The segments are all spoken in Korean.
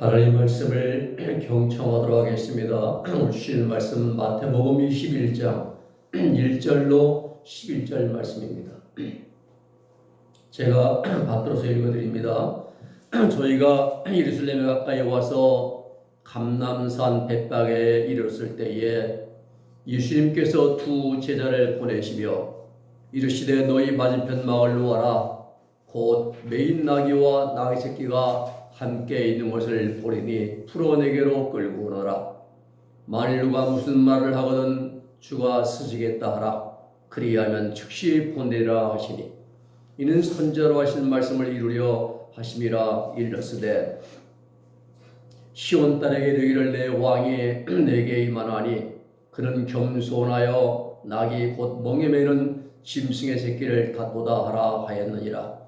하나님 말씀을 경청하도록 하겠습니다. 주신 말씀 마태복음 21장 1절로 11절 말씀입니다. 제가 받들어서 읽어드립니다. 저희가 예루살렘에 가까이 와서 감남산 백박에 이르렀을 때에 예수님께서 두 제자를 보내시며 이르시되 너희 맞은편 마을로 와라 곧 메인 나귀와 나귀 새끼가 함께 있는 것을 보리니 풀어내게로 끌고 오너라. 만일 누가 무슨 말을 하거든 주가 쓰시겠다 하라. 그리하면 즉시 보내라 하시니 이는 선자로 하신 말씀을 이루려 하심이라 일렀으되 시온 딸에게 되기를 내 왕이 내게 임하나니 그는 겸손하여 낙이 곧 멍에 매는 짐승의 새끼를 다도다 하라 하였느니라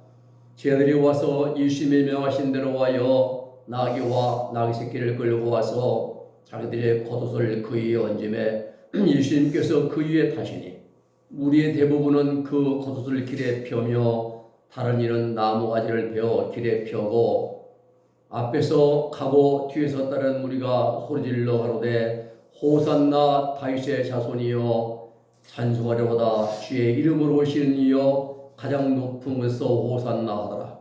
제자들이 와서 예수님의 명하신 대로 하여 나귀와 나귀 새끼를 끌고 와서 자기들의 겉옷을 그 위에 얹음에 예수님께서 그 위에 타시니 우리의 대부분은 그 겉옷을 길에 펴며 다른 이는 나무 가지를 베어 길에 펴고 앞에서 가고 뒤에서 따른 무리가 소리질러 가로되 호산나 다윗의 자손이여 찬송하려보다 주의 이름으로 오시는 이여 가장 높은 곳에서 호산나 하더라.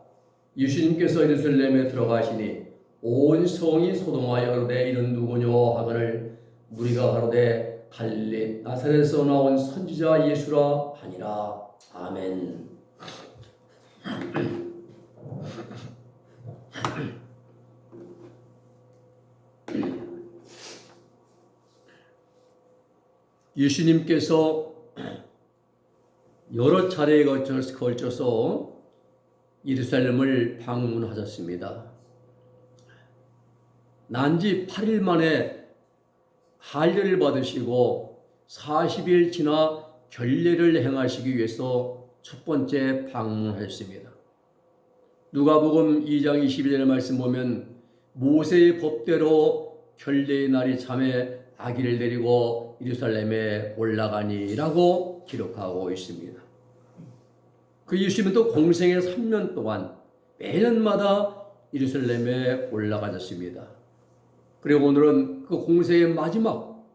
예수님께서 예루살렘에 들어가시니 온 성이 소동하여 가로되 이는 누구뇨 하거늘 무리가 가로되 갈릴리 나사렛에서 나온 선지자 예수라 하니라. 아멘. 예수님께서 여러 차례에 걸쳐서 예루살렘을 방문하셨습니다. 난지 8일 만에 할례를 받으시고 40일 지나 결례를 행하시기 위해서 첫 번째 방문하셨습니다. 누가복음 2장 21절의 말씀 보면 모세의 법대로 결례의 날이 참에 아기를 데리고 예루살렘에 올라가니라고 기록하고 있습니다. 그 예수님은 또 공생의 3년 동안 매년마다 예루살렘에 올라가셨습니다. 그리고 오늘은 그 공생의 마지막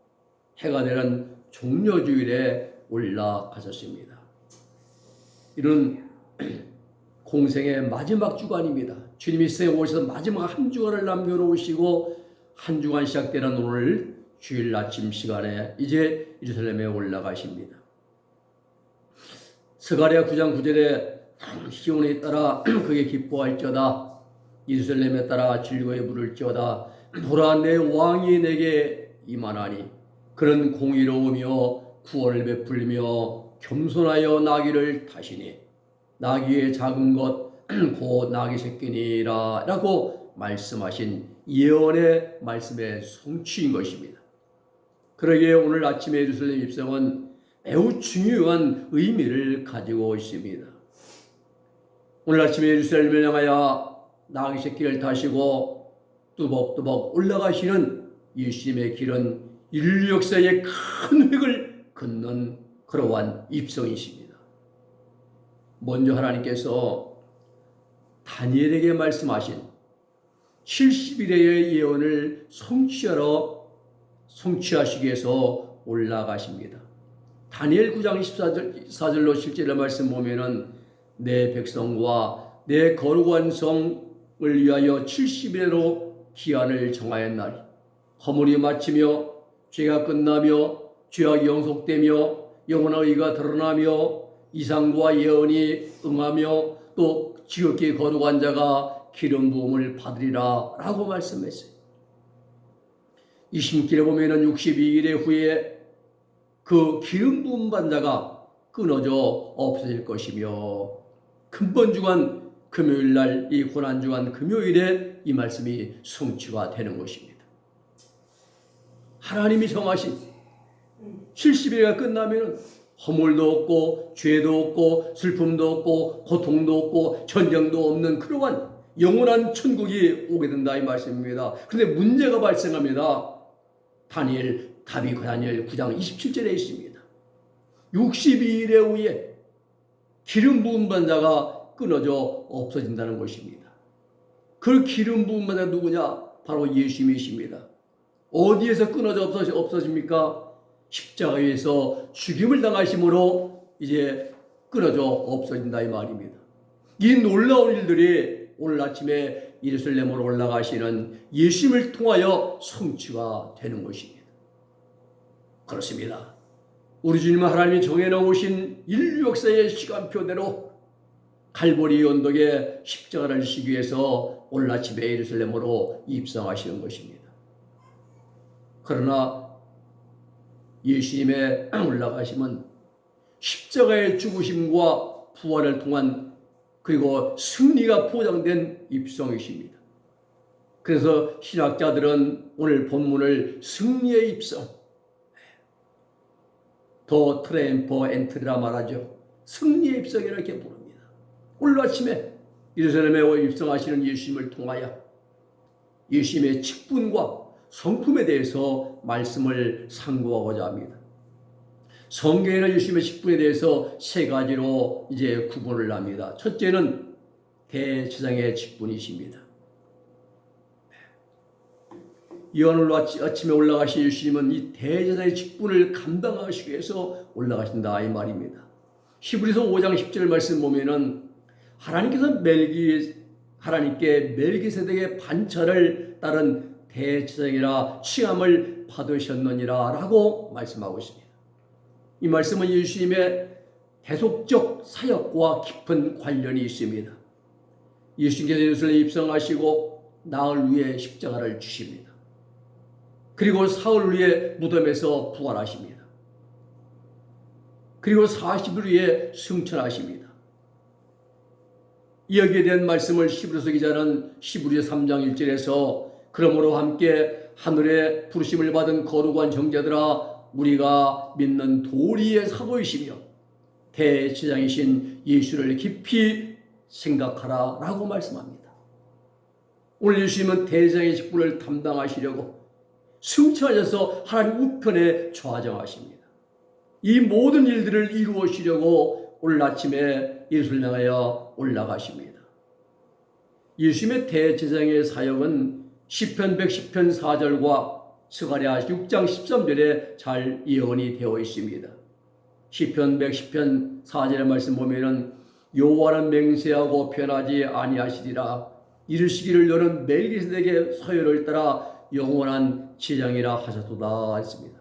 해가 되는 종려주일에 올라가셨습니다. 이런 공생의 마지막 주간입니다. 주님이 세에 오셔서 마지막 한 주간을 남겨놓으시고 한 주간 시작되는 오늘 주일 아침 시간에 이제 예루살렘에 올라가십니다. 스가랴 9장 9절에 시온에 따라 그게 기뻐할지어다 예루살렘에 따라 즐거이 부를지어다 보라 내 왕이 내게 임하나니 그는 공의로우며 구원을 베풀며 겸손하여 나귀를 타시니 나귀의 작은 것 곧 나귀 새끼니라 라고 말씀하신 예언의 말씀의 성취인 것입니다. 그러기에 오늘 아침에 예루살렘 입성은 매우 중요한 의미를 가지고 있습니다. 오늘 아침에 예루살렘을 향하여 나귀 새끼를 타시고 뚜벅뚜벅 올라가시는 예수님의 길은 인류 역사의 큰 획을 긋는 그러한 입성이십니다. 먼저 하나님께서 다니엘에게 말씀하신 70일의 예언을 성취하러 성취하시기 위해서 올라가십니다. 다니엘 9장 14절, 4절 로 실제로 말씀 보면은 내 백성과 내 거룩한 성을 위하여 70일로 기한을 정하였나니 허물이 마치며 죄가 끝나며 죄악이 영속되며 영원한 의가 드러나며 이상과 예언이 응하며 또 지극히 거룩한 자가 기름 부음을 받으리라 라고 말씀했어요. 이 심길에 보면은 62일의 후에 그 기름 부음 받은 자가 끊어져 없어질 것이며 금번 주간 금요일 날 이 고난 주간 금요일에 이 말씀이 성취가 되는 것입니다. 하나님이 정하신 70일가 끝나면은 허물도 없고 죄도 없고 슬픔도 없고 고통도 없고 전쟁도 없는 그러한 영원한 천국이 오게 된다 이 말씀입니다. 그런데 문제가 발생합니다. 다니엘 답이 그 다니엘 9장 27절에 있습니다. 62일의 후에 기름 부은 반자가 끊어져 없어진다는 것입니다. 그 기름 부은 반자가 누구냐? 바로 예수님이십니다. 어디에서 끊어져 없어집니까? 십자가에서 죽임을 당하심으로 이제 끊어져 없어진다 이 말입니다. 이 놀라운 일들이 오늘 아침에 예루살렘으로 올라가시는 예수님을 통하여 성취가 되는 것입니다. 그렇습니다. 우리 주님은 하나님이 정해놓으신 인류 역사의 시간표대로 갈보리 언덕에 십자가를 지시기 위해서 아침에 예루살렘으로 입성하시는 것입니다. 그러나 예수님의 올라가심은 십자가의 죽으심과 부활을 통한 그리고 승리가 포장된 입성이십니다. 그래서 신학자들은 오늘 본문을 승리의 입성, 더 트레엠퍼 엔트리라 말하죠. 승리의 입성이라 이렇게 부릅니다. 오늘 아침에 예루살렘에 입성하시는 예수님을 통하여 예수님의 직분과 성품에 대해서 말씀을 상고하고자 합니다. 성경에는 예수님의 직분에 대해서 세 가지로 이제 구분을 합니다. 첫째는 대제사장의 직분이십니다. 이오늘 아침에 올라가신 예수님은 이 대제사장의 직분을 감당하시기 위해서 올라가신다 이 말입니다. 히브리서 5장 10절 말씀 보면은 하나님께서 멜기 하나님께 멜기세덱의 반차를 따른 대제사장이라 칭함을 받으셨느니라라고 말씀하고 있습니다. 이 말씀은 예수님의 대속적 사역과 깊은 관련이 있습니다. 예수님께서 예루살렘에 입성하시고 나흘 위에 십자가를 주십니다. 그리고 사흘 위에 무덤에서 부활하십니다. 그리고 40일 위에 승천하십니다. 여기에 대한 말씀을 시브리서 기자는 시브리서 3장 1절에서 그러므로 함께 하늘의 부르심을 받은 거룩한 정자들아 우리가 믿는 도리의 사도이시며 대제장이신 예수를 깊이 생각하라 라고 말씀합니다. 오늘 예수님은 대제장의 직분을 담당하시려고 승천하셔서 하나님 우편에 좌정하십니다. 이 모든 일들을 이루시려고 오늘 아침에 예수를 향하여 올라가십니다. 예수님의 대제장의 사역은 시편 110편 4절과 스가랴 6장 13절에 잘 예언이 되어 있습니다. 시편 110편 4절의 말씀 보면은 여호와는 맹세하고 변하지 아니하시리라 이르시기를 너는 멜기세덱의 서열을 따라 영원한 제장이라 하셨도다 했습니다.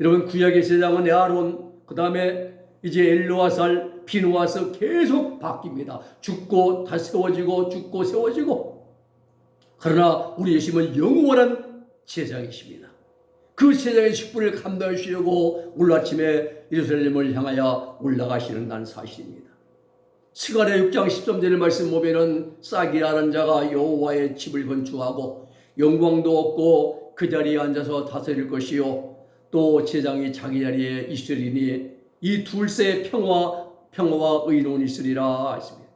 여러분 구약의 제장은 아론 그 다음에 이제 엘로아살 비누아서 계속 바뀝니다. 죽고 다시 세워지고 죽고 세워지고 그러나 우리 예수님은 영원한 제장이십니다. 그 제장의 직분을 감당하시려고 오늘 아침에 예루살렘을 향하여 올라가시는 난 사실입니다. 스가랴 6장 13절의 말씀 보면은 싹이라는 자가 여호와의 집을 건축하고 영광도 없고 그 자리에 앉아서 다스릴 것이요 또 제장이 자기 자리에 있으리니 이 둘세 평화 평화와 의로운 있으리라 했습니다.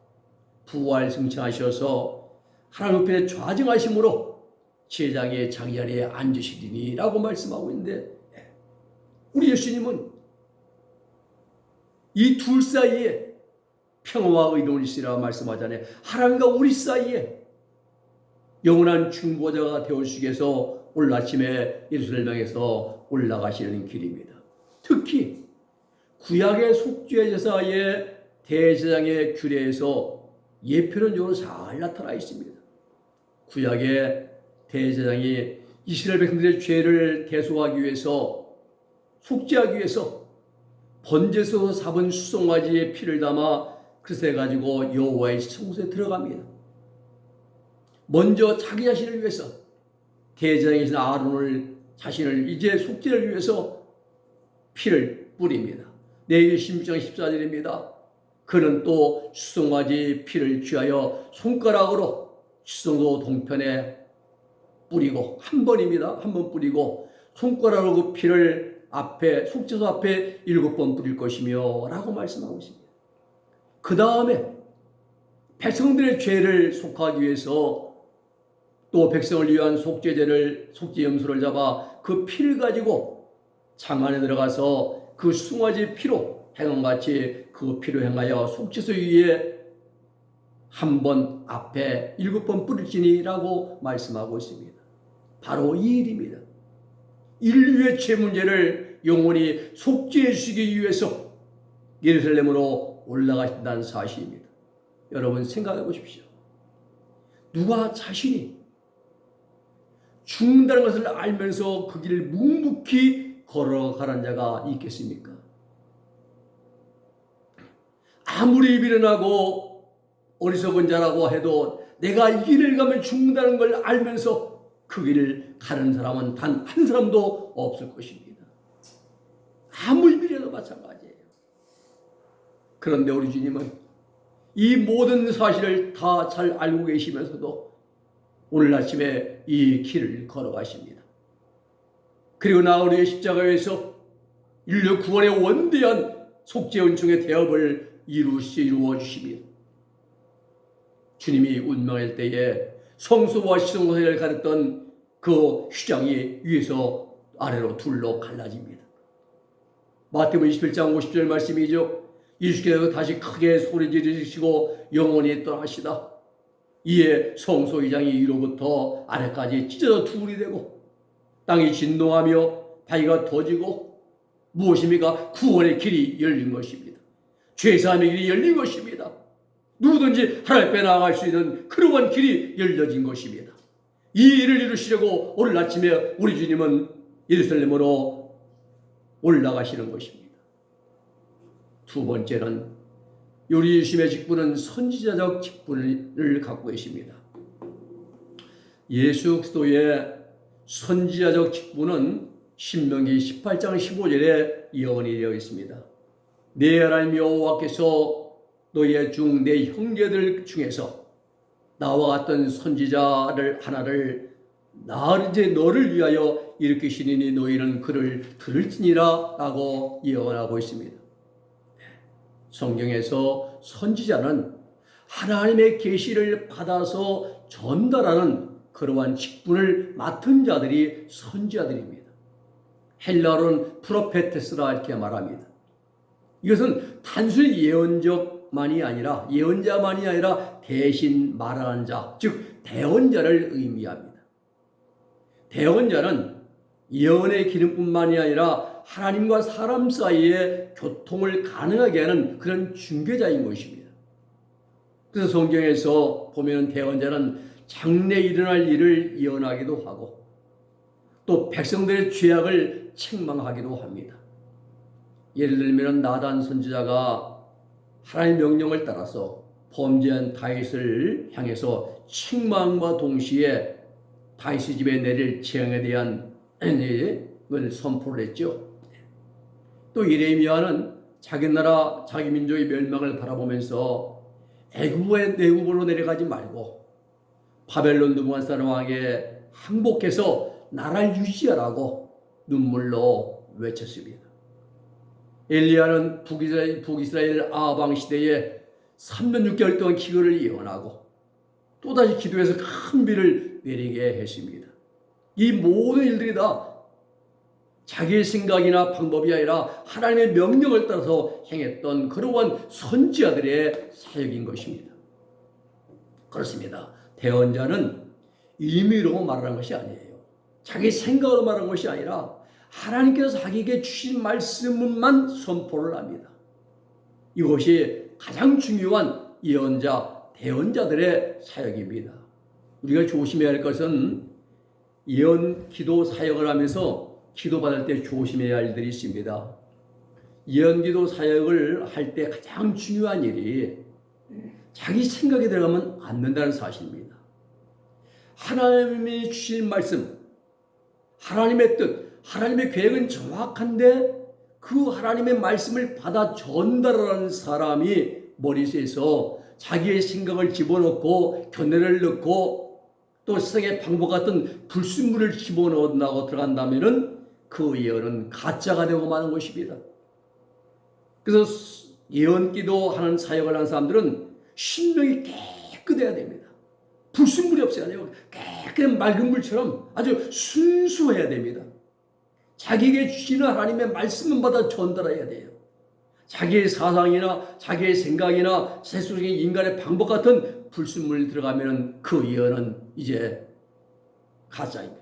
부활 승천하셔서 하나님 편에 좌정하심으로 제장의 자기 자리에 앉으시리니라고 말씀하고 있는데 우리 예수님은 이 둘 사이에 평화와 의로운 있으리라 말씀하잖아요. 하나님과 우리 사이에 영원한 중보자가 되어주시기 위해서 오늘 아침에 예루살렘에서 올라가시는 길입니다. 특히 구약의 속죄 제사의 대제장의 규례에서 예표론적으로 잘 나타나 있습니다. 구약의 대제장이 이스라엘 백성들의 죄를 대속하기 위해서 속죄하기 위해서 번제소서 잡은 수송아지의 피를 담아 그릇에 가지고 여호와의 성소에 들어갑니다. 먼저 자기 자신을 위해서 대제장이신 아론을 자신을 이제 속죄를 위해서 피를 뿌립니다. 내일 16장 14절입니다. 그는 또 수송아지 피를 취하여 손가락으로 수송도 동편에 뿌리고 한 번입니다. 한 번 뿌리고 손가락으로 그 피를 앞에 속죄소 앞에 일곱 번 뿌릴 것이며 라고 말씀하고 있습니다. 그 다음에 백성들의 죄를 속하기 위해서 또 백성을 위한 속죄제를 속죄 염소를 잡아 그 피를 가지고 장 안에 들어가서 그 숭아지 피로 행함같이 그 피로 행하여 속죄소 위에 한 번 앞에 일곱 번 뿌릴지니라고 말씀하고 있습니다. 바로 이 일입니다. 인류의 죄 문제를 영원히 속죄해 주시기 위해서 예루살렘으로 올라가신다는 사실입니다. 여러분 생각해 보십시오. 누가 자신이 죽는다는 것을 알면서 그 길을 묵묵히 걸어가는 자가 있겠습니까? 아무리 미련하고 어리석은 자라고 해도 내가 이 길을 가면 죽는다는 걸 알면서 그 길을 가는 사람은 단 한 사람도 없을 것입니다. 아무리 미련도 마찬가지예요. 그런데 우리 주님은 이 모든 사실을 다 잘 알고 계시면서도 오늘 아침에 이 길을 걸어가십니다. 그리고 나우리의 십자가에서 인류 구원의 원대한 속죄은총의 대업을 이루시 이루어 주십니다. 주님이 운명할 때에 성소와 시성소를 가렸던 그 휘장이 위에서 아래로 둘로 갈라집니다. 마태복음 21장 50절 말씀이죠. 예수께서 다시 크게 소리 지르시고 영원히 떠나시다. 이에 성소 이장이 위로부터 아래까지 찢어져 둘이 되고 땅이 진동하며 바위가 터지고 무엇입니까? 구원의 길이 열린 것입니다. 죄사함의 길이 열린 것입니다. 누구든지 하나님 앞에 나아갈 수 있는 그러한 길이 열려진 것입니다. 이 일을 이루시려고 오늘 아침에 우리 주님은 예루살렘으로 올라가시는 것입니다. 두 번째는 요리 예수님의 직분은 선지자적 직분을 갖고 계십니다. 예수 그리스도의 선지자적 직분은 신명기 18장 15절에 예언이 되어 있습니다. 내 하나님 여호와께서 너의 중 내 형제들 중에서 나와 같은 선지자를 하나를 나 이제 너를 위하여 일으키시니 너희는 그를 들을지니라 라고 예언하고 있습니다. 성경에서 선지자는 하나님의 계시를 받아서 전달하는 그러한 직분을 맡은 자들이 선지자들입니다. 헬라어는 프로페테스라 이렇게 말합니다. 이것은 단순히 예언적만이 아니라 예언자만이 아니라 대신 말하는 자, 즉 대언자를 의미합니다. 대언자는 예언의 기능뿐만이 아니라 하나님과 사람 사이의 교통을 가능하게 하는 그런 중개자인 것입니다. 그래서 성경에서 보면 대언자는 장래 일어날 일을 예언하기도 하고 또 백성들의 죄악을 책망하기도 합니다. 예를 들면 나단 선지자가 하나님의 명령을 따라서 범죄한 다윗을 향해서 책망과 동시에 다윗의 집에 내릴 재앙에 대한 걸 선포를 했죠. 또 예레미야는 자기 나라 자기 민족의 멸망을 바라보면서 애굽의 내국으로 내려가지 말고 바벨론 느부갓네살 왕에 항복해서 나라를 유지하라고 눈물로 외쳤습니다. 엘리야는 북이스라엘, 북이스라엘 아방 시대에 3년 6개월 동안 기근을 예언하고 또다시 기도해서 큰 비를 내리게 했습니다. 이 모든 일들이 다 자기의 생각이나 방법이 아니라 하나님의 명령을 따라서 행했던 그러한 선지자들의 사역인 것입니다. 그렇습니다. 대언자는 임의로 말하는 것이 아니에요. 자기 생각으로 말하는 것이 아니라 하나님께서 자기에게 주신 말씀만 선포를 합니다. 이것이 가장 중요한 예언자, 대언자들의 사역입니다. 우리가 조심해야 할 것은 예언 기도 사역을 하면서 기도받을 때 조심해야 할 일들이 있습니다. 예언기도 사역을 할 때 가장 중요한 일이 자기 생각에 들어가면 안 된다는 사실입니다. 하나님이 주신 말씀, 하나님의 뜻, 하나님의 계획은 정확한데 그 하나님의 말씀을 받아 전달하는 사람이 머릿속에서 자기의 생각을 집어넣고 견해를 넣고 또 세상의 방법 같은 불순물을 집어넣는다고 들어간다면은 그 예언은 가짜가 되고 마는 것입니다. 그래서 예언 기도 하는 사역을 하는 사람들은 신명이 깨끗해야 됩니다. 불순물이 없어야 돼요. 깨끗한 맑은 물처럼 아주 순수해야 됩니다. 자기에게 주시는 하나님의 말씀만 받아 전달해야 돼요. 자기의 사상이나 자기의 생각이나 세속적인 인간의 방법 같은 불순물이 들어가면 그 예언은 이제 가짜입니다.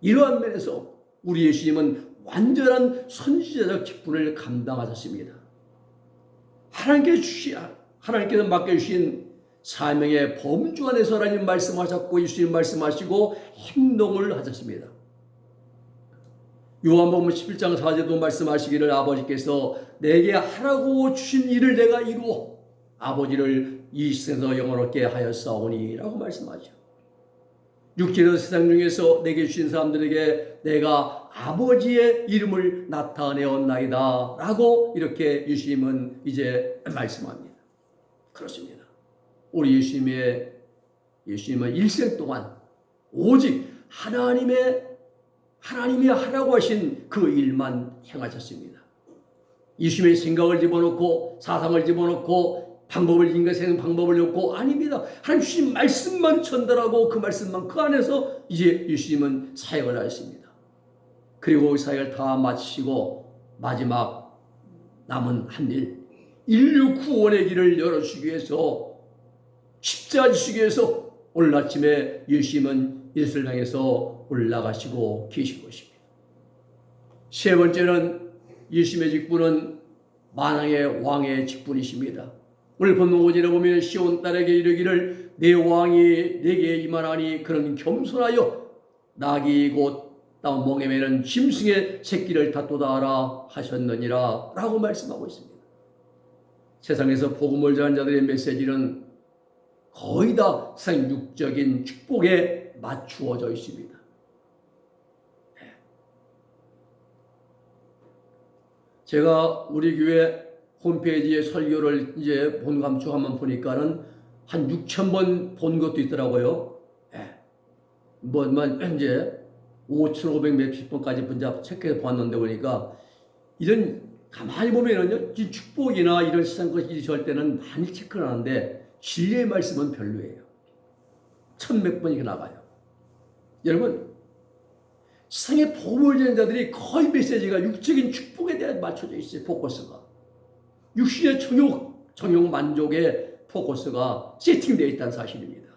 이러한 면에서 우리 예수님은 완전한 선지자적 직분을 감당하셨습니다. 하나님께 주시 하나님께서 맡겨주신 사명의 범주 안에서 하나님 말씀하셨고 예수님 말씀하시고 행동을 하셨습니다. 요한복음 11장 4절도 말씀하시기를 아버지께서 내게 하라고 주신 일을 내가 이루어 아버지를 이 세상에서 영원롭게 하였사오니 라고 말씀하죠. 육체의 세상 중에서 내게 주신 사람들에게 내가 아버지의 이름을 나타내었나이다 라고 이렇게 예수님은 이제 말씀합니다. 그렇습니다. 우리 예수님의 예수님은 일생 동안 오직 하나님의 하나님이 하라고 하신 그 일만 행하셨습니다. 예수님의 생각을 집어넣고 사상을 집어넣고 방법을 인간 생각 방법을 넣고 아닙니다. 하나님 주신 말씀만 전달하고 그 말씀만 그 안에서 이제 예수님은 사역을 하셨습니다. 그리고 그 사역을 다 마치시고 마지막 남은 한 일, 인류 구원의 길을 열어주기 위해서 십자가 지시기 위해서 오늘 아침에 예수님은 향해서 올라가시고 계신 것입니다. 세 번째는 예수님의 직분은 만왕의 왕의 직분이십니다. 본문 5절에 보면 시온 딸에게 이르기를 내 왕이 내게 임하나니 그는 겸손하여 낙이 곧땅 멍에 매는 짐승의 새끼를 다투다 하라 하셨느니라 라고 말씀하고 있습니다. 세상에서 복음을 전한 자들의 메시지는 거의 다 세상 육적인 축복에 맞추어져 있습니다. 네. 제가 우리 교회 홈페이지에 설교를 이제 본 감축 한번 보니까는 한 6천 번 본 것도 있더라고요. 예. 뭐, 뭐, 이제 5,500 몇십 번까지 분자 체크해서 보았는데 보니까 이런 가만히 보면은요, 이 축복이나 이런 세상 것이 절 때는 많이 체크를 하는데 진리의 말씀은 별로예요. 천몇 번이 나가요. 여러분, 세상의 복음을 전는 자들이 거의 메시지가 육적인 축복에 대해 맞춰져 있어요. 포커스가. 육신의 정욕, 정욕 만족의 포커스가 세팅되어 있다는 사실입니다.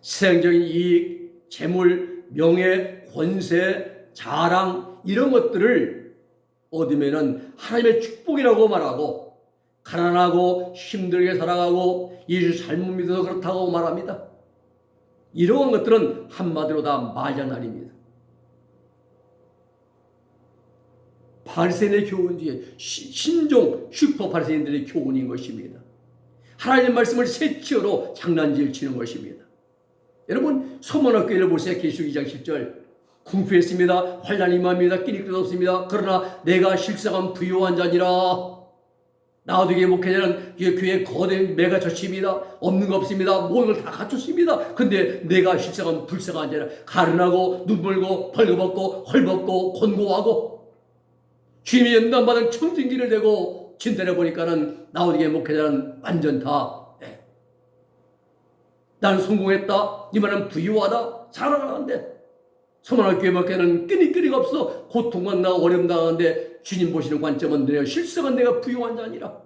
세상적인 이익, 재물, 명예, 권세, 자랑 이런 것들을 얻으면은 하나님의 축복이라고 말하고 가난하고 힘들게 살아가고 예수 잘못 믿어서 그렇다고 말합니다. 이러한 것들은 한마디로 다 말장난입니다. 바리새인의 교훈 뒤에 신종 슈퍼 바리새인들의 교훈인 것입니다. 하나님 말씀을 새치어로 장난질 치는 것입니다. 여러분 소문학교를 보세요. 계시록 2장 10절 궁피했습니다. 환란이 임합니다. 끼니 끝 없습니다. 그러나 내가 실상한 부요한 자니라. 나오되게 목회자는 교회 거대한 매가 젖힙니다. 없는 거 없습니다. 모든 걸 다 갖췄습니다. 근데 내가 실상한 불쌍한 자라 가른하고 눈물고 벌거벗고 헐벗고 곤고하고 주님의 연단받은 청진기를 대고 진단해 보니까는 나오되게 목회자는 완전 다 네. 나는 성공했다. 이만은 부유하다. 잘하는데 소만할 교회 목회는 끈이끈이가 없어 고통만 나고 어려움 당하는데 주님 보시는 관점은 내가 실성은 내가 부유한 자 아니라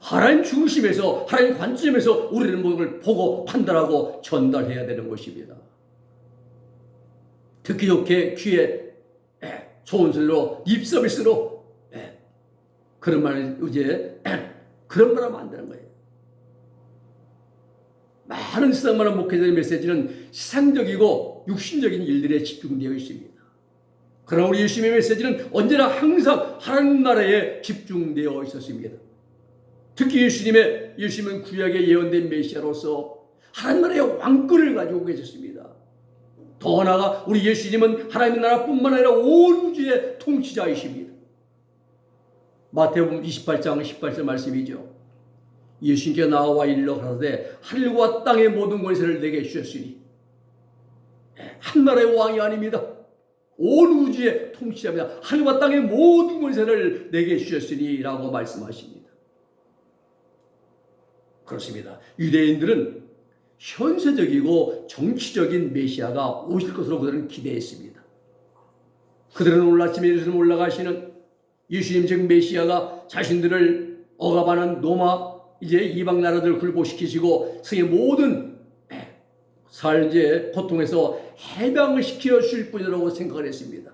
하나님 중심에서 하나님 관점에서 우리는 모든 걸 보고 판단하고 전달해야 되는 것입니다. 듣기 좋게 귀에 좋은 소리로 립 서비스로 그런 말을 이제 그런 말 하면 안 되는 거예요. 많은 세상만한 목회자의 메시지는 세상적이고 육신적인 일들에 집중되어 있습니다. 그러나 우리 예수님의 메시지는 언제나 항상 하나님 나라에 집중되어 있었습니다. 특히 예수님의 예수님은 구약에 예언된 메시아로서 하나님 나라의 왕권을 가지고 계셨습니다. 더 나아가 우리 예수님은 하나님 나라뿐만 아니라 온 우주의 통치자이십니다. 마태복음 28장 18절 말씀이죠. 예수님께 나와 일러 가라되 하늘과 땅의 모든 권세를 내게 주셨으니 한 나라의 왕이 아닙니다. 온 우주의 통치자입니다. 하늘과 땅의 모든 권세를 내게 주셨으니라고 말씀하십니다. 그렇습니다. 유대인들은 현세적이고 정치적인 메시아가 오실 것으로 그들은 기대했습니다. 그들은 오늘 아침에 예수님 올라가시는 예수님 즉 메시아가 자신들을 억압하는 로마 이제 이방 나라들을 굴복시키시고 세계 모든 살제 고통에서 해방을 시켜 줄 뿐이라고 생각을 했습니다.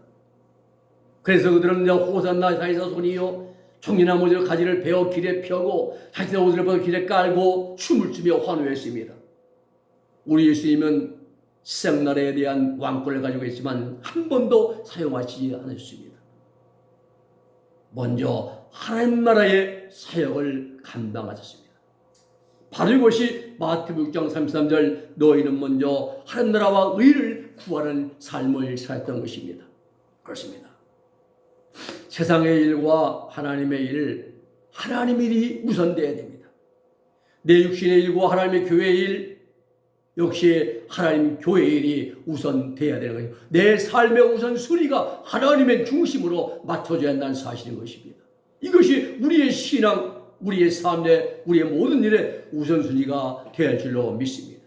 그래서 그들은 호산나 사이사 손이요 종이나무들 가지를 베어 길에 펴고 자신의 옷을 벗어 길에 깔고 춤을 추며 환호했습니다. 우리 예수님은 세상 나라에 대한 왕권을 가지고 있지만 한 번도 사용하시지 않으셨습니다. 먼저 하나님 나라의 사역을 감당하셨습니다. 바로 이것이 마태복음 6장 33절 너희는 먼저 하나님 나라와 의를 구하는 삶을 살았던 것입니다. 그렇습니다. 세상의 일과 하나님의 일, 하나님의 일이 우선돼야 됩니다. 내 육신의 일과 하나님의 교회의 일, 역시 하나님 교회의 일이 우선 돼야 되는 거예요. 내 삶의 우선 순위가 하나님의 중심으로 맞춰져야 한다는 사실인 것입니다. 이것이 우리의 신앙, 우리의 삶의, 우리의 모든 일의 우선순위가 되어야 할 줄로 믿습니다.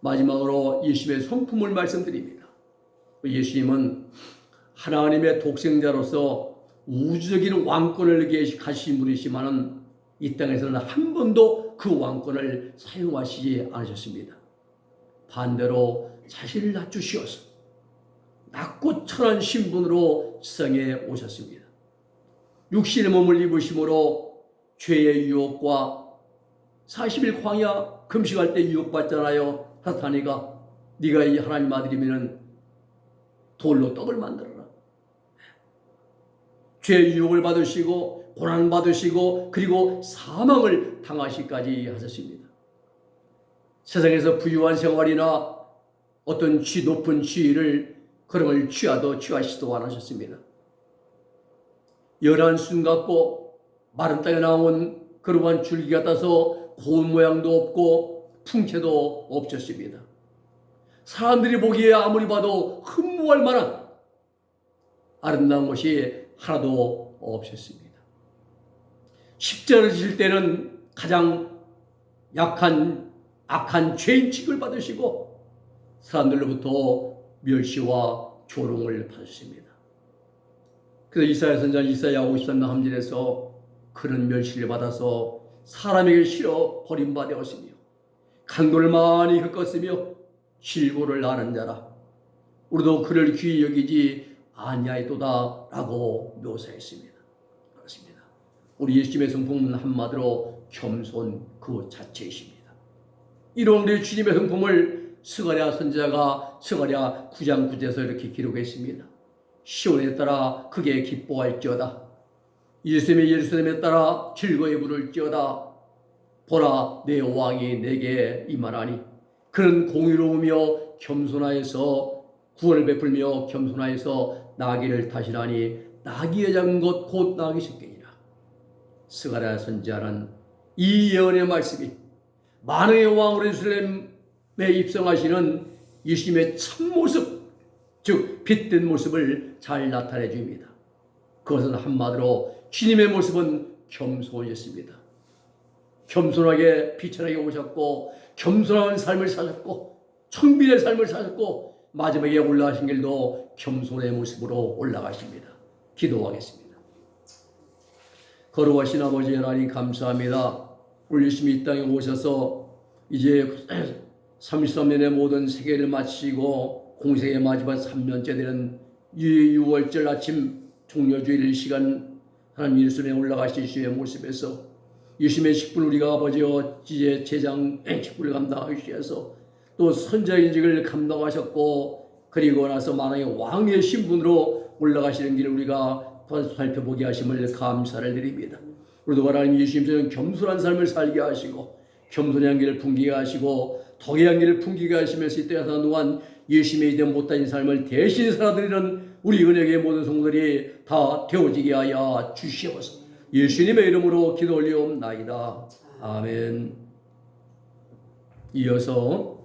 마지막으로 예수님의 성품을 말씀드립니다. 예수님은 하나님의 독생자로서 우주적인 왕권을 가신 분이시만은 이 땅에서는 한 번도 그 왕권을 사용하시지 않으셨습니다. 반대로 자신을 낮추시어서 낮고 천한 신분으로 세상에 오셨습니다. 육신의 몸을 입으심으로 죄의 유혹과 40일 광야 금식할 때 유혹받잖아요. 사탄이가 네가 이 하나님 아들이면은 돌로 떡을 만들어라. 죄의 유혹을 받으시고 고난 받으시고 그리고 사망을 당하시까지 하셨습니다. 세상에서 부유한 생활이나 어떤 지 높은 지위를 그런 걸 취하도 취하시도 않으셨습니다. 열한 순 같고 마른 땅에 나온 그러한 줄기 같아서 고운 모양도 없고 풍채도 없었습니다. 사람들이 보기에 아무리 봐도 흠모할 만한 아름다운 것이 하나도 없었습니다. 십자를 질 때는 가장 약한 악한 죄인 취급을 받으시고 사람들로부터 멸시와 조롱을 받으십니다. 그래서 이사야 선장 이사야 53장 함절에서 그런 멸시를 받아서 사람에게 실어 버림받았으며 간도를 많이 겪었으며 실고를 아는 자라 우리도 그를 귀히 여기지 아니하였도다라고 묘사했습니다. 우리 예수님의 성품은 한마디로 겸손 그 자체이십니다. 이런 우리 주님의 성품을 스가랴 선지자가 스가랴 9장 9절에서 이렇게 기록했습니다. 시온에 따라 크게 기뻐할지어다. 예수님의 예루살렘에 따라 즐거이 부를지어다. 보라 내 왕이 내게 임하나니 그는 공의로우며 겸손하여서 구원을 베풀며 겸손하여서 나귀를 타시라니 나귀의 작은 것 곧 나귀 새끼니라. 스가랴 선지자는 이 예언의 말씀이 만왕의 왕으로 예루살렘에 입성하시는 예수님의 참모습 즉 빛된 모습을 잘 나타내 줍니다. 그것은 한마디로 주님의 모습은 겸손이었습니다. 겸손하게 비천하게 오셨고 겸손한 삶을 사셨고 청빈의 삶을 사셨고 마지막에 올라가신 길도 겸손의 모습으로 올라가십니다. 기도하겠습니다. 거룩하신 아버지 하나님 감사합니다. 예수님이 이 땅에 오셔서 이제 33년의 모든 세계를 마치고 공생의 마지막 3년째 되는 6월절 아침 종료주일 시간 하나님 예수님에 올라가신 주의 모습에서 예수님의 식분 우리가 아버지여 이제 제장 식분을 감당하시면서 또 선자인직을 감당하셨고 그리고 나서 만왕의 왕의 신분으로 올라가시는 길을 우리가 살펴보게 하심을 감사를 드립니다. 우리도 하나님 예수님처럼 겸손한 삶을 살게 하시고 겸손의 향기를 풍기게 하시고 덕의 향기를 풍기게 하시면서 이때 사는 동안 예수님의 이제 못다진 삶을 대신 살아드리는 우리 은혜의 모든 성들이 다 되어지게 하여 주시옵소서. 예수님의 이름으로 기도 올리옵나이다. 아멘. 이어서